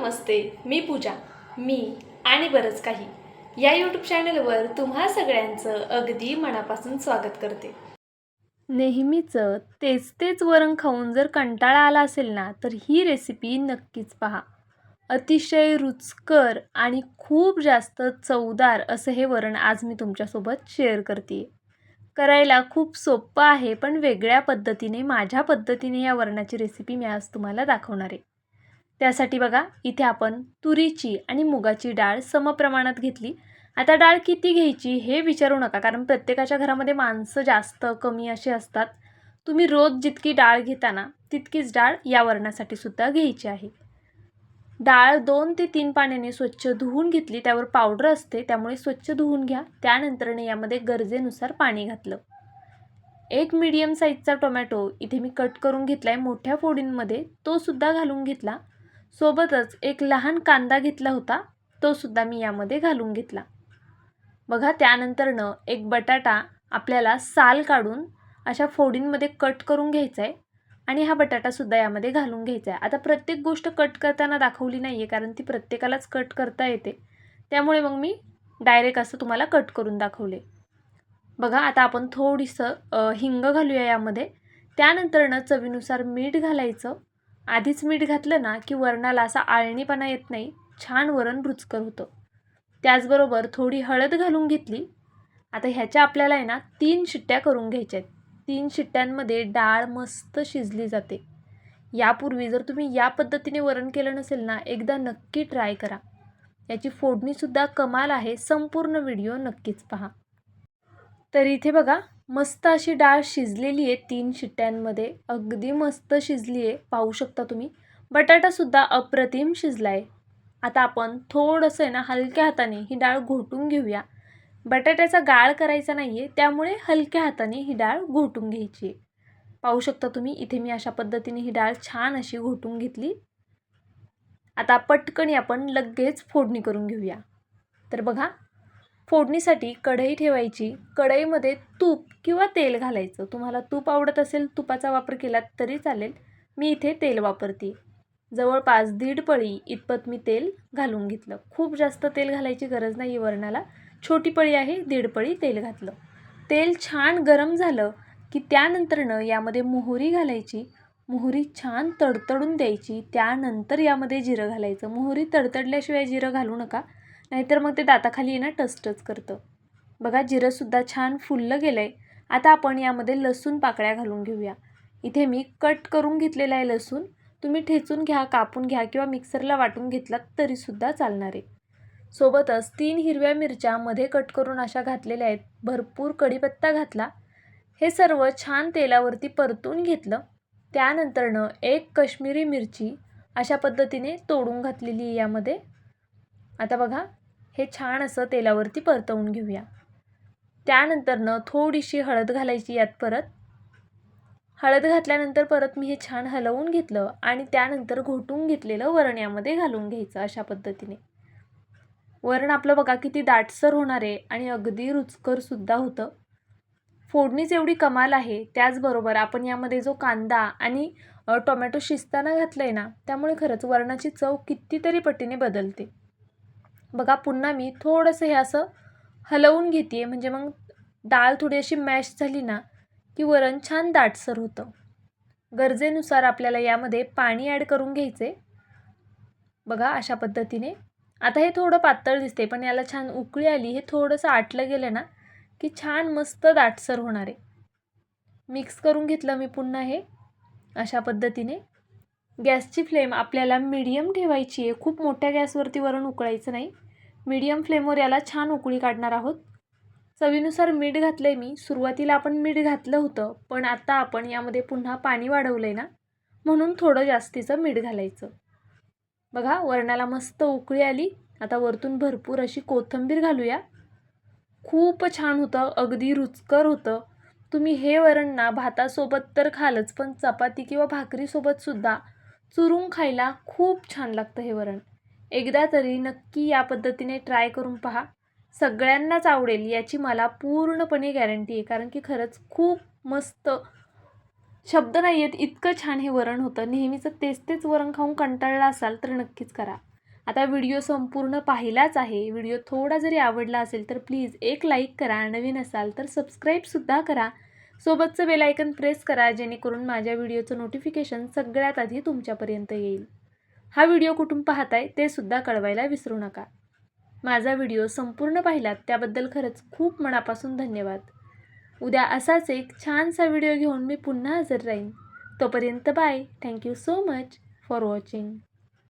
नमस्ते मी पूजा मी आणि बरंच काही. या यूट्यूब चॅनलवर तुम्हा सगळ्यांचं अगदी मनापासून स्वागत करते. नेहमीचं तेच तेच वरण खाऊन जर कंटाळा आला असेल ना तर ही रेसिपी नक्कीच पहा. अतिशय रुचकर आणि खूप जास्त चवदार असं हे वरण आज मी तुमच्यासोबत शेअर करते करायला खूप सोपं आहे पण वेगळ्या पद्धतीने माझ्या पद्धतीने या वरणाची रेसिपी मी आज तुम्हाला दाखवणार आहे. त्यासाठी बघा इथे आपण तुरीची आणि मुगाची डाळ समप्रमाणात घेतली. आता डाळ किती घ्यायची हे विचारू नका कारण प्रत्येकाच्या घरामध्ये माणसं जास्त कमी असे असतात. तुम्ही रोज जितकी डाळ घेताना तितकीच डाळ या वरणासाठी सुद्धा घ्यायची आहे. डाळ दोन ते तीन पाण्याने स्वच्छ धुवून घेतली त्यावर पावडर असते त्यामुळे स्वच्छ धुवून घ्या. त्यानंतरने यामध्ये गरजेनुसार पाणी घातलं. एक मीडियम साईजचा टोमॅटो इथे मी कट करून घेतला आहे मोठ्या फोडींमध्ये तो सुद्धा घालून घेतला. सोबतच एक लहान कांदा घेतला होता तो सुद्धा मी यामध्ये घालून घेतला. बघा त्यानंतरनं एक बटाटा आपल्याला साल काढून अशा फोडींमध्ये कट करून घ्यायचा आहे आणि हा बटाटासुद्धा यामध्ये घालून घ्यायचा आहे आता प्रत्येक गोष्ट कट करताना दाखवली नाही आहे कारण ती प्रत्येकालाच कट करता येते. त्यामुळे मग मी डायरेक्ट असं तुम्हाला कट करून दाखवले. बघा आता आपण थोडीसं हिंग घालूया यामध्ये. त्यानंतरनं चवीनुसार मीठ घालायचं. आधीच मीठ घातलं ना की वरणाला असा आळणीपणा येत नाही छान वरण रुचकर होतं. त्याचबरोबर थोडी हळद घालून घेतली. आता ह्याच्या आपल्याला आहे ना तीन शिट्ट्या करून घ्यायच्या आहेत तीन शिट्ट्यांमध्ये डाळ मस्त शिजली जाते. यापूर्वी जर तुम्ही या पद्धतीने वरण केलं नसेल ना एकदा नक्की ट्राय करा. याची फोडणीसुद्धा कमाल आहे संपूर्ण व्हिडिओ नक्कीच पहा. तर इथे बघा मस्त अशी डाळ शिजलेली आहे तीन शिट्ट्यांमध्ये. अगदी मस्त शिजली आहे पाहू शकता तुम्ही. बटाटासुद्धा अप्रतिम शिजला आहे आता आपण थोडंसं आहे ना हलक्या हाताने ही डाळ घोटून घेऊया. बटाट्याचा गाळ करायचा नाही आहे त्यामुळे हलक्या हाताने ही डाळ घोटून घ्यायची आहे. पाहू शकता तुम्ही इथे मी अशा पद्धतीने ही डाळ छान अशी घोटून घेतली. आता पटकनी आपण लगेच फोडणी करून घेऊया. तर बघा फोडणीसाठी कढई ठेवायची. कढईमध्ये तूप किंवा तेल घालायचं. तुम्हाला तूप आवडत असेल तुपाचा वापर केला तरी चालेल. मी इथे तेल वापरते. जवळपास दीड पळी इतपत मी तेल घालून घेतलं. खूप जास्त तेल घालायची गरज नाही वरणाला. छोटी पळी आहे दीड पळी तेल घातलं. तेल छान गरम झालं की त्यानंतरनं यामध्ये मोहरी घालायची. मोहरी छान तडतडून द्यायची. त्यानंतर यामध्ये जिरं घालायचं. मोहरी तडतडल्याशिवाय जिरं घालू नका. नाहीतर मग ते दाताखाली येणं टचटच करतं. बघा जिरंसुद्धा छान फुललं गेलं आहे आता आपण यामध्ये लसूण पाकळ्या घालून घेऊया. इथे मी कट करून घेतलेला आहे लसूण. तुम्ही ठेचून घ्या कापून घ्या किंवा मिक्सरला वाटून घेतलात तरीसुद्धा चालणार आहे. सोबतच तीन हिरव्या मिरच्या मध्ये कट करून अशा घातलेल्या आहेत. भरपूर कढीपत्ता घातला. हे सर्व छान तेलावरती परतून घेतलं. त्यानंतरनं एक कश्मीरी मिरची अशा पद्धतीने तोडून घातलेली आहे यामध्ये. आता बघा हे छान असं तेलावरती परतवून घेऊया. त्यानंतरनं थोडीशी हळद घालायची यात परत. हळद घातल्यानंतर परत मी हे छान हलवून घेतलं आणि त्यानंतर घोटून घेतलेलं वरण यामध्ये घालून घ्यायचं अशा पद्धतीने. वरण आपलं बघा किती दाटसर होणार आहे आणि अगदी रुचकरसुद्धा होतं. फोडणीच एवढी कमाल आहे त्याचबरोबर आपण यामध्ये जो कांदा आणि टोमॅटो शिजताना घातलं आहे ना त्यामुळे खरंच वरणाची चव कितीतरी पटीने बदलते. बघा पुन्हा मी थोडंसं हे असं हलवून घेते म्हणजे मग डाळ थोडी अशी मॅश झाली ना की वरण छान दाटसर होतं. गरजेनुसार आपल्याला यामध्ये पाणी ॲड करून घ्यायचे. बघा अशा पद्धतीने. आता हे थोडं पातळ दिसते पण याला छान उकळी आली. हे थोडंसं आटलं गेलं ना की छान मस्त दाटसर होणार आहे. मिक्स करून घेतलं मी पुन्हा हे अशा पद्धतीने. गॅसची फ्लेम आपल्याला मिडियम ठेवायची आहे. खूप मोठ्या गॅसवरती वरण उकळायचं नाही. मीडियम फ्लेमवर याला छान उकळी काढणार आहोत. चवीनुसार मीठ घातलं आहे मी. सुरुवातीला आपण मीठ घातलं होतं पण आता आपण यामध्ये पुन्हा पाणी वाढवलं आहे ना म्हणून थोडं जास्तीचं मीठ घालायचं. बघा वरणाला मस्त उकळी आली. आता वरतून भरपूर अशी कोथिंबीर घालूया. खूप छान होतं अगदी रुचकर होतं. तुम्ही हे वरण ना भातासोबत तर खालच पण चपाती किंवा भाकरीसोबतसुद्धा चुरून खायला खूप छान लागतं हे वरण. एकदा तरी नक्की या पद्धतीने ट्राय करून पहा. सगळ्यांनाच आवडेल याची मला पूर्णपणे गॅरंटी आहे. कारण की खरंच खूप मस्त शब्द नाही आहेत इतकं छान हे वरण होतं. नेहमीचं तेच तेच वरण खाऊन कंटाळला असाल तर नक्कीच करा. आता व्हिडिओ संपूर्ण पाहिलाच आहे. व्हिडिओ थोडा जरी आवडला असेल तर प्लीज एक लाईक करा. नवीन असाल तर सबस्क्राईबसुद्धा करा. सोबतचं बेलायकन प्रेस करा जेणेकरून माझ्या व्हिडिओचं नोटिफिकेशन सगळ्यात आधी तुमच्यापर्यंत येईल. हा व्हिडिओ कुठून पाहताय ते सुद्धा कळवायला विसरू नका. माझा व्हिडिओ संपूर्ण पाहिलात त्याबद्दल खरंच खूप मनापासून धन्यवाद. उद्या असाच एक छानसा व्हिडिओ घेऊन मी पुन्हा हजर राहीन. तोपर्यंत bye. Thank you so much for watching